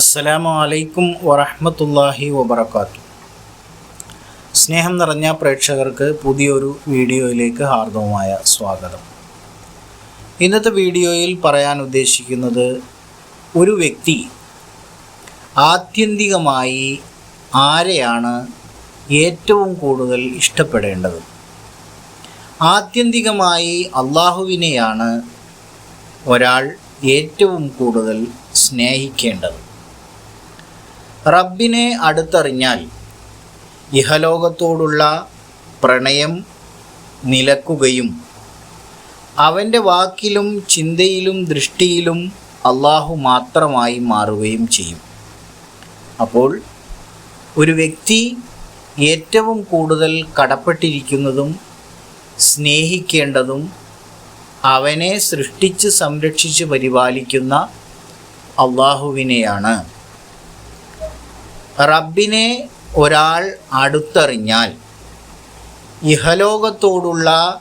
അസ്സലാമു അലൈക്കും വറഹമത്തല്ലാഹി വബർക്കാത്തു സ്നേഹം നിറഞ്ഞ പ്രേക്ഷകർക്ക് പുതിയൊരു വീഡിയോയിലേക്ക് ഹാർദവമായ സ്വാഗതം. ഇന്നത്തെ വീഡിയോയിൽ പറയാൻ ഉദ്ദേശിക്കുന്നത് ഒരു വ്യക്തി ആത്യന്തികമായി ആരെയാണ് ഏറ്റവും കൂടുതൽ ഇഷ്ടപ്പെടേണ്ടത്? ആത്യന്തികമായി അള്ളാഹുവിനെയാണ് ഒരാൾ ഏറ്റവും കൂടുതൽ സ്നേഹിക്കേണ്ടത്. റബ്ബിനെ അടുത്തറിഞ്ഞാൽ ഇഹലോകത്തോടുള്ള പ്രണയം നിലക്കുകയും അവന്റെ വാക്കിലും ചിന്തയിലും ദൃഷ്ടിയിലും അള്ളാഹു മാത്രമായി മാറുകയും ചെയ്യും. അപ്പോൾ ഒരു വ്യക്തി ഏറ്റവും കൂടുതൽ കടപ്പെട്ടിരിക്കുന്നതും സ്നേഹിക്കേണ്ടതും അവനെ സൃഷ്ടിച്ച് സംരക്ഷിച്ച് പരിപാലിക്കുന്ന അള്ളാഹുവിനെയാണ്. റബ്ബിനെ ഒരാൾ അടുത്തറിഞ്ഞാൽ ഇഹലോകത്തോടുള്ള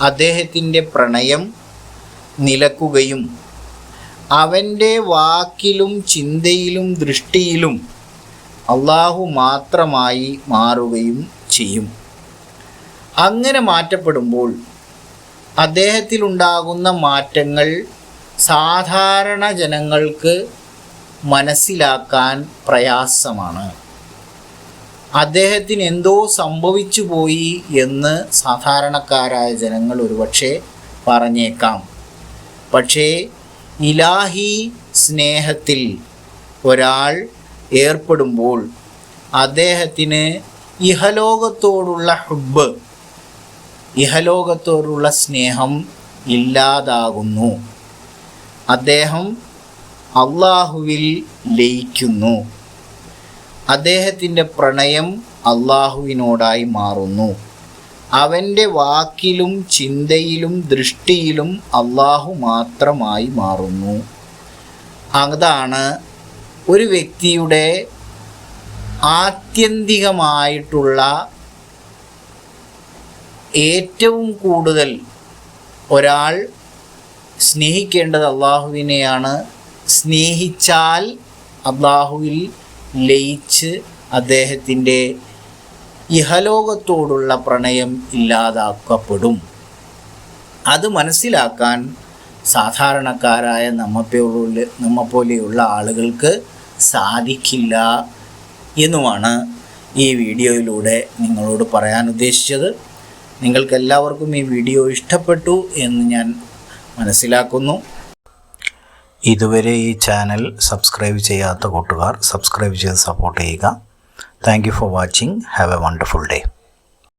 അദ്ദേഹത്തിന്റെ പ്രണയം നിലക്കുകയും അവന്റെ വാക്കിലും ചിന്തയിലും ദൃഷ്ടിയിലും അള്ളാഹു മാത്രമായി മാറുകയും ചെയ്യും. അങ്ങനെ മാറ്റപ്പെടുമ്പോൾ അദ്ദേഹത്തിലുണ്ടാകുന്ന മാറ്റങ്ങൾ സാധാരണ ജനങ്ങൾക്ക് മനസ്സിലാക്കാൻ പ്രയാസമാണ്. അദ്ദേഹത്തിന് എന്തോ സംഭവിച്ചു പോയി എന്ന് സാധാരണക്കാരായ ജനങ്ങൾ ഒരുപക്ഷെ പറഞ്ഞേക്കാം. പക്ഷേ ഇലാഹി സ്നേഹത്തിൽ ഒരാൾ ഏർപ്പെടുമ്പോൾ അദ്ദേഹത്തിന് ഇഹലോകത്തോടുള്ള ഹുബ് ഇഹലോകത്തോടുള്ള സ്നേഹം ഇല്ലാതാകുന്നു. അദ്ദേഹം അള്ളാഹുവിൽ ലയിക്കുന്നു. അദ്ദേഹത്തിന്റെ പ്രണയം അള്ളാഹുവിനോടായി മാറുന്നു. അവന്റെ വാക്കിലും ചിന്തയിലും ദൃഷ്ടിയിലും അള്ളാഹു മാത്രമായി മാറുന്നു. അതാണ് ഒരു വ്യക്തിയുടെ ആത്യന്തികമായിട്ടുള്ള ഏറ്റവും കൂടുതൽ ഒരാൾ സ്നേഹിക്കേണ്ടത് അള്ളാഹുവിനെയാണ് സ്നേഹിച്ചാൽ അള്ളാഹുവിൽ ലയിച്ച് അദ്ദേഹത്തിന്റെ ഇഹലോകത്തോടുള്ള പ്രണയം ഇല്ലാതാക്കപ്പെടും. അത് മനസ്സിലാക്കാൻ സാധാരണക്കാരായ നമ്മപ്പോലുള്ള നമ്മപ്പോലെയുള്ള ആളുകൾക്ക് സാധിക്കില്ല എന്നുമാണ് ഈ വീഡിയോയിലൂടെ നിങ്ങളോട് പറയാൻ ഉദ്ദേശിച്ചത്. നിങ്ങൾക്കെല്ലാവർക്കും ഈ വീഡിയോ ഇഷ്ടപ്പെട്ടു എന്ന് ഞാൻ മനസ്സിലാക്കുന്നു. ഇതുവരെ ഈ ചാനൽ സബ്സ്ക്രൈബ് ചെയ്യാത്ത കൂട്ടുകാർ സബ്സ്ക്രൈബ് ചെയ്ത് സപ്പോർട്ട് ചെയ്യുക. Thank for watching have a wonderful day